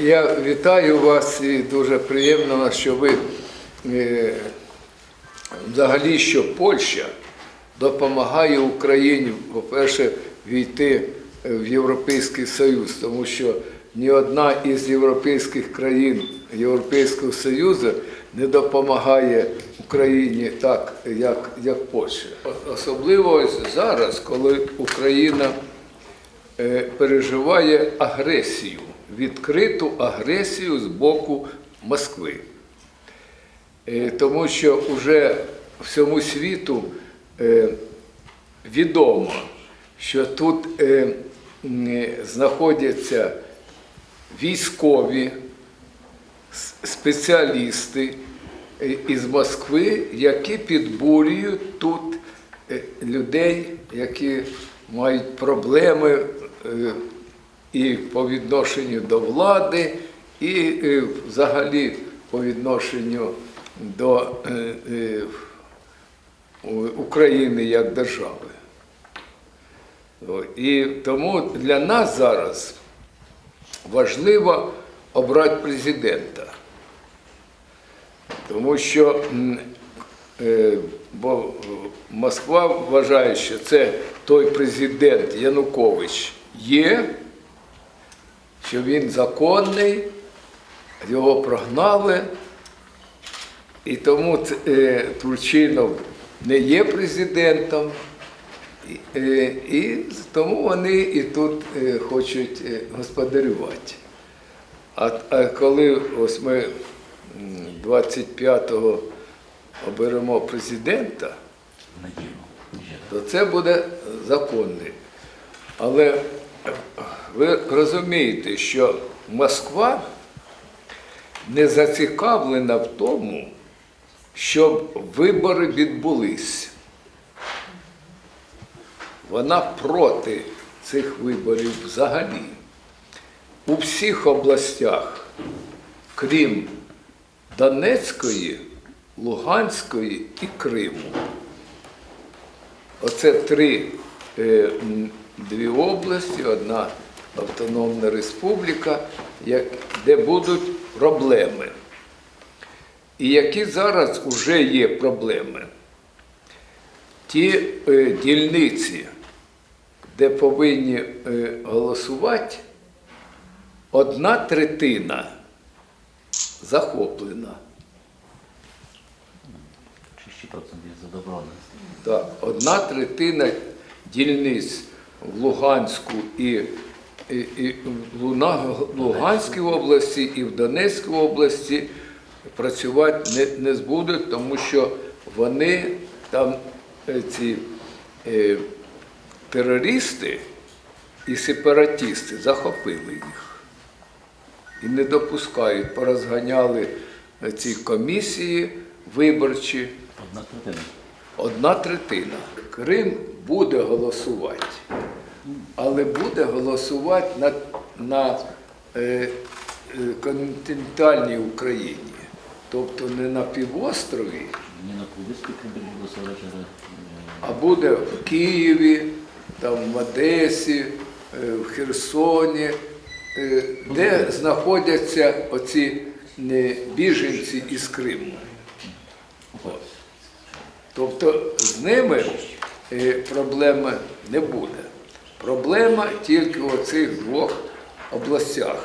Я вітаю вас і дуже приємно, що ви е, взагалі, що Польща допомагає Україні, по-перше, війти е, в Європейський Союз, тому що ні одна із європейських країн Європейського Союзу не допомагає Україні так, як, як Польща. Особливо зараз, коли Україна е, переживає агресію, відкриту агресію з боку Москви. Е, Тому що вже всьому світу е, відомо, що тут е, знаходяться військові, спеціалісти із Москви, які підбурюють тут людей, які мають проблеми і по відношенню до влади, і е, взагалі по відношенню до е, е, України як держави. І тому для нас зараз важливо обрати президента. Тому що бо Москва вважає, що це той президент Янукович є, що він законний, його прогнали, і тому е, Турчинов не є президентом, і, е, тому вони і тут е, хочуть господарювати. А, коли ось ми 25-го оберемо президента, то це буде законний. Але ви розумієте, що Москва не зацікавлена в тому, щоб вибори відбулись. Вона проти цих виборів взагалі. У всіх областях, крім Донецької, Луганської і Криму. Оце три е, дві області, одна автономна республіка, як, де будуть проблеми. І які зараз вже є проблеми. Ті е, дільниці, де повинні е, голосувати, одна третина захоплена. 30% jest zadowolony. Так, одна третина дільниць в Луганську і, і, і в Луганській області і в Донецькій області працювати не, не збудуть, тому що вони там е, ці е, терористи і сепаратисти захопили їх і не допускають, порозганяли е, ці комісії виборчі. Одна третина. Одна третина. Крим буде голосувати, але буде голосувати на, на е, е, континентальній Україні, тобто не на півострові, będzie głosować, ale а буде в Києві, там, в Одесі, е, в Херсоні, е, де знаходяться оці е, біженці із Криму. Тобто з ними е, проблеми не буде. Проблема тільки у цих двох областях.